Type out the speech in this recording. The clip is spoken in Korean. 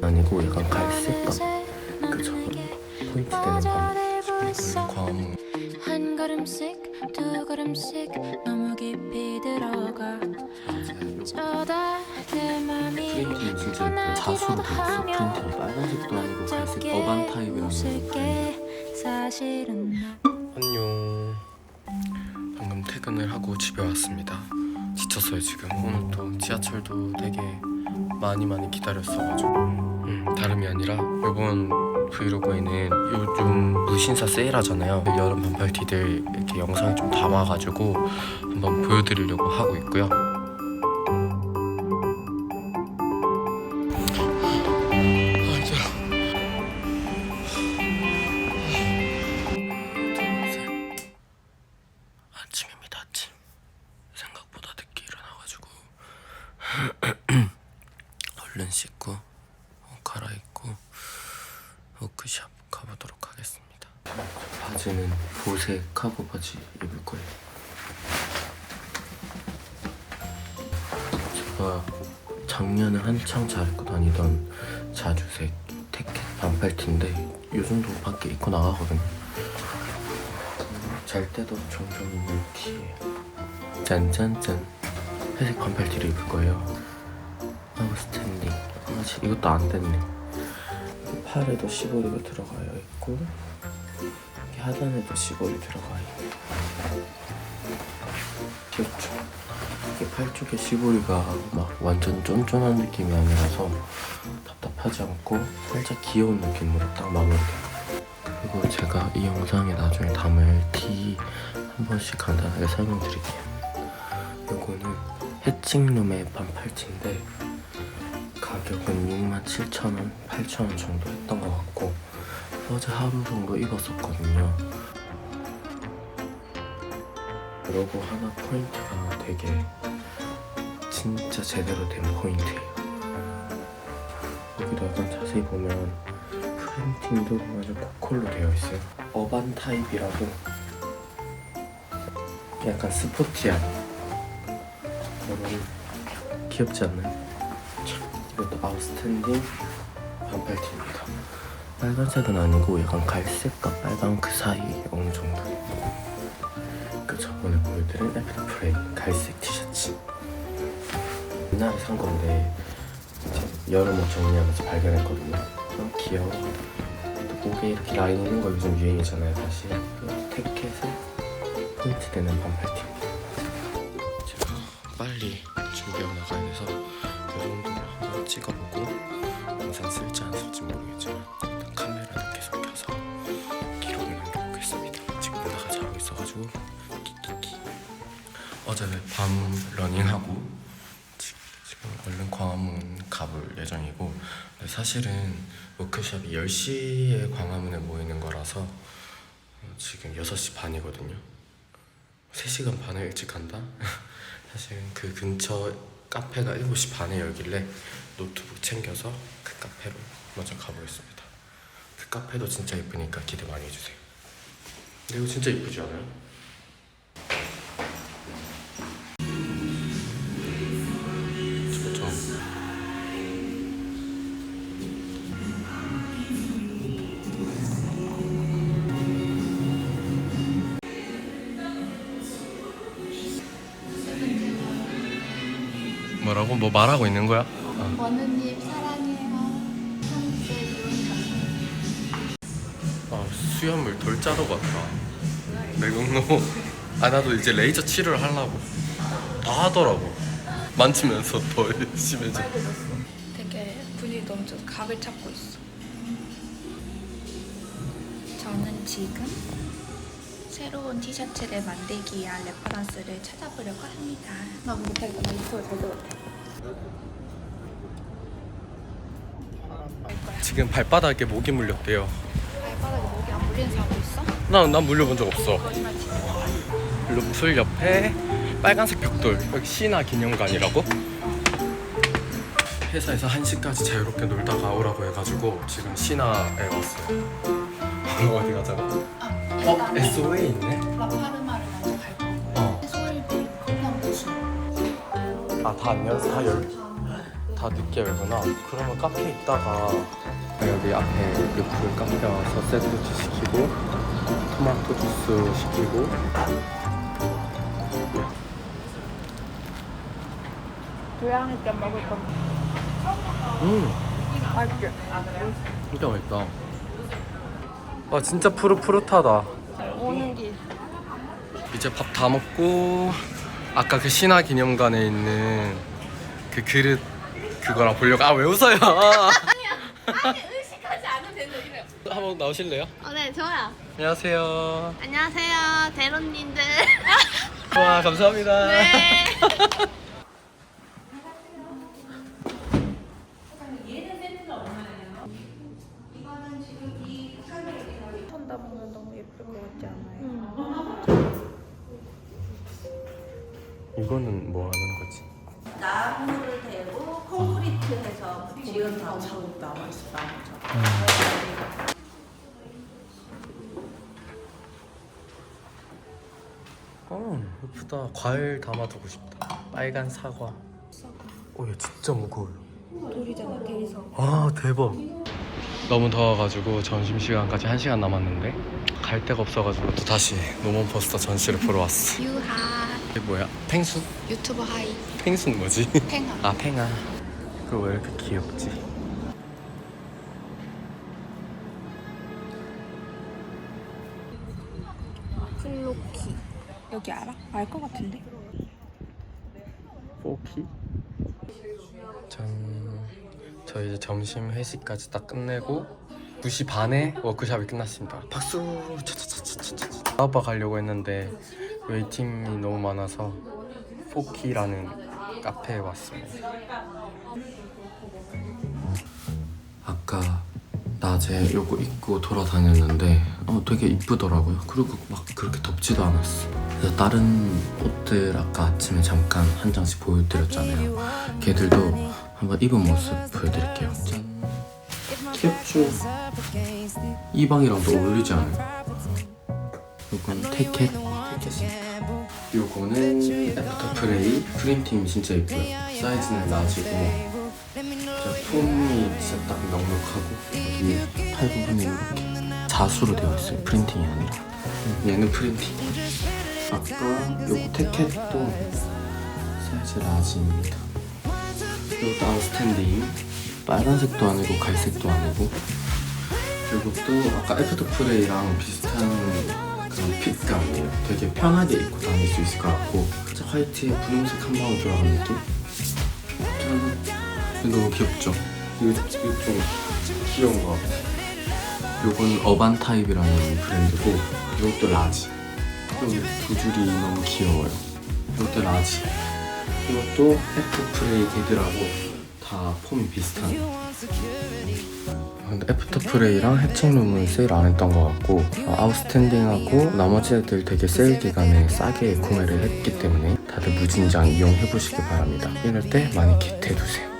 아니고 약간 갈색감. 어느새 넌 그죠. 내게 포인트 되는 밤 빠져들고 있어. 과무 한 걸음씩 두 걸음씩 너무 깊이 들어가. 저다 내 맘이 프린팅이 진짜 예뻐요. 자수로 돼 있어 프린팅이 빨간색도 아니고 갈색 어반 타입이라는 사실은 안녕. 방금 퇴근을 하고 집에 왔습니다 지쳤어요 지금. 오늘 또 지하철도 되게 많이 많이 기다렸어가지고. 음, 다름이 아니라 이번 브이로그에는 요즘 무신사 세일하잖아요. 여름 반팔 티들 이렇게 영상에 좀 담아가지고 한번 보여드리려고 하고 있고요 워크샵 가보도록 하겠습니다 바지는 보색 카고 바지 입을 거예요 제가 작년에 한창 잘 입고 다니던 자주색 태켓 반팔티인데 이 정도 밖에 입고 나가거든요 잘 때도 종종 입는 티예요. 짠짠짠. 회색 반팔티를 입을 거예요. 하고 스탠딩. 이것도 안 됐네. 팔에도 시보리가 들어가요 있고 하단에도 시보리 들어가요. 귀엽죠? 이게 팔 쪽에 시보리가 막 완전 쫀쫀한 느낌이 아니라서 답답하지 않고 살짝 귀여운 느낌으로 딱 마무리돼요. 그리고 제가 이 영상에 나중에 담을 티 한 번씩 간단하게 설명드릴게요. 요거는 해칭룸의 반팔티인데 가격은 67,000원, 8,000원 정도 했던 것 같고 어제 하루 정도 입었었거든요. 로고 하나 포인트가 되게 진짜 제대로 된 포인트예요. 여기도 약간 자세히 보면 프린팅도 완전 고컬로 되어 있어요. 어반 타입이라고 약간 스포티한 여러분 귀엽지 않나요? 참, 이것도 아웃스탠딩 반팔티입니다. 빨간색은 아니고 약간 갈색과 빨강 그 사이 어느 정도. 그 저번에 보여드린 애프터 프레이 갈색 티셔츠. 옛날에 산 건데 이제 여름 옷 정리하면서 발견했거든요. 너무 귀여워. 또 목에 이렇게 라인 있는 거 요즘 유행이잖아요, 사실. 태켓에 포인트 되는 반팔티입니다. 제가 빨리 준비하고 나가야 돼서 찍어보고 영상 쓸지 안 쓸지 모르겠지만 일단 카메라는 계속 켜서 기록을 남겨보겠습니다. 지금 누나가 자고 있어가지고 키키키. 어제 밤 러닝하고 지- 지금 얼른 광화문 가볼 예정이고 사실은 워크숍이 10시에 광화문에 모이는 거라서 어, 지금 6시 반이거든요 3시간 반을 일찍 간다? 사실은 그 근처 카페가 7시 반에 열길래 노트북 챙겨서 그 카페로 먼저 가보겠습니다 그 카페도 진짜 예쁘니까 기대 많이 해주세요 근데 이거 진짜 예쁘지 않아요? 뭐라고? 뭐 말하고 있는 거야? 원우님 사랑해요. 아 수염을 덜 짜도 같다 매국노 아 나도 이제 레이저 치료를 하려고 다 하더라고 만지면서 더 심해져 되게 분위기 너무 좋아. 각을 찾고 있어. 저는 지금 새로운 티셔츠를 만들기 위한 레퍼런스를 찾아보려고 합니다. 나 못하겠다. 나 이거 절대 못해. 지금 발바닥에 모기 물렸대요 발바닥에 목이 안 물리는 사람 있어? 난, 난 물려본 적 없어 거짓말 치지 마. 루플 옆에 빨간색 벽돌 여기 신화 기념관이라고 회사에서 1시까지 자유롭게 놀다가 오라고 해가지고 지금 신화에 왔어요 어디 가자고? 아, 어? SO에 있네? 라파르마를 먼저 갈 거고 어 서울대 건너무시 아다안 열었어? 다 열? 다 늦게 열구나 그러면 카페에 있다가 여기 앞에 루프 카페 와서 샌드위치 시키고 토마토 주스 시키고 교양있게 먹을 건음 맛있지? 진짜 맛있다 와 진짜 푸릇푸릇하다 오는 길 이제 밥 다 먹고 아까 그 신화 기념관에 있는 그 그릇 그거랑 보려고 아 왜 웃어요? 아니 의식하지 않으면 이래요. 한번 나오실래요? 어, 네, 좋아요. 안녕하세요. 안녕하세요, 대론님들. 와 감사합니다. 네. 천다 보면 너무 예쁠 것 같지 않아요? 이거는 뭐 하는 거지? 나무를 대고 콘크리트 해서 지은 나무 작업 나와 있어 나무 작업. 어 예쁘다. 과일 담아두고 싶다. 빨간 사과. 오, 얘 진짜 무거워요. 돌이잖아 대리석 와 대박. 너무 더워가지고 점심 시간까지 한 시간 남았는데 갈 데가 없어가지고 또 다시 노먼 포스터 전시를 보러 왔어. 유하 이게 뭐야? 펭수? 유튜버 하이 펭수는 뭐지? 팽아. 아 팽아. 그거 왜 이렇게 귀엽지? 플로키 여기 알아? 알 것 같은데? 포키? 짠. 저 이제 점심 회식까지 딱 끝내고 2시 반에 워크숍이 끝났습니다. 박수! 차차차차차차. 아빠 가려고 했는데 웨이팅이 너무 많아서 포키라는 카페에 왔습니다. 아까 낮에 요거 입고 돌아다녔는데 어, 되게 이쁘더라고요. 그리고 막 그렇게 덥지도 않았어. 그래서 다른 옷들 아까 아침에 잠깐 한 장씩 보여드렸잖아요. 걔들도 한번 입은 모습 보여드릴게요. 짠. 캡줄 이방이랑도 어울리지 않아요? 요건 태켓 요거는 애프터 프레이 프린팅 진짜 예뻐요. 사이즈는 진짜 폼이 진짜 딱 넉넉하고 여기 팔 부분이 이렇게 자수로 되어 있어요. 프린팅이 아니라. 얘는 프린팅. 아까 요거 태켓도 사이즈 라지입니다. 요것도 아웃스탠딩. 빨간색도 아니고 갈색도 아니고. 이것도 아까 애프터 프레이랑 비슷한 그런 핏감이에요. 되게 편하게 입고 다닐 수 있을 것 같고 화이트에 분홍색 한 방울 들어간 느낌? 짠. 이거 너무 귀엽죠? 이거, 좀 귀여운 것 같아. 요건 어반 타입이라는 브랜드고 이것도 라지. 여기 두 줄이 너무 귀여워요. 이것도 라지. 이것도 F 프레이 걔들하고 다 폼이 비슷한. 아, 근데 애프터 프레이랑 해칭룸은 세일 안 했던 것 같고 어, 아웃스탠딩하고 나머지 애들 되게 세일 기간에 싸게 구매를 했기 때문에 다들 무진장 이용해 보시기 바랍니다. 이럴 때 많이 겟해두세요.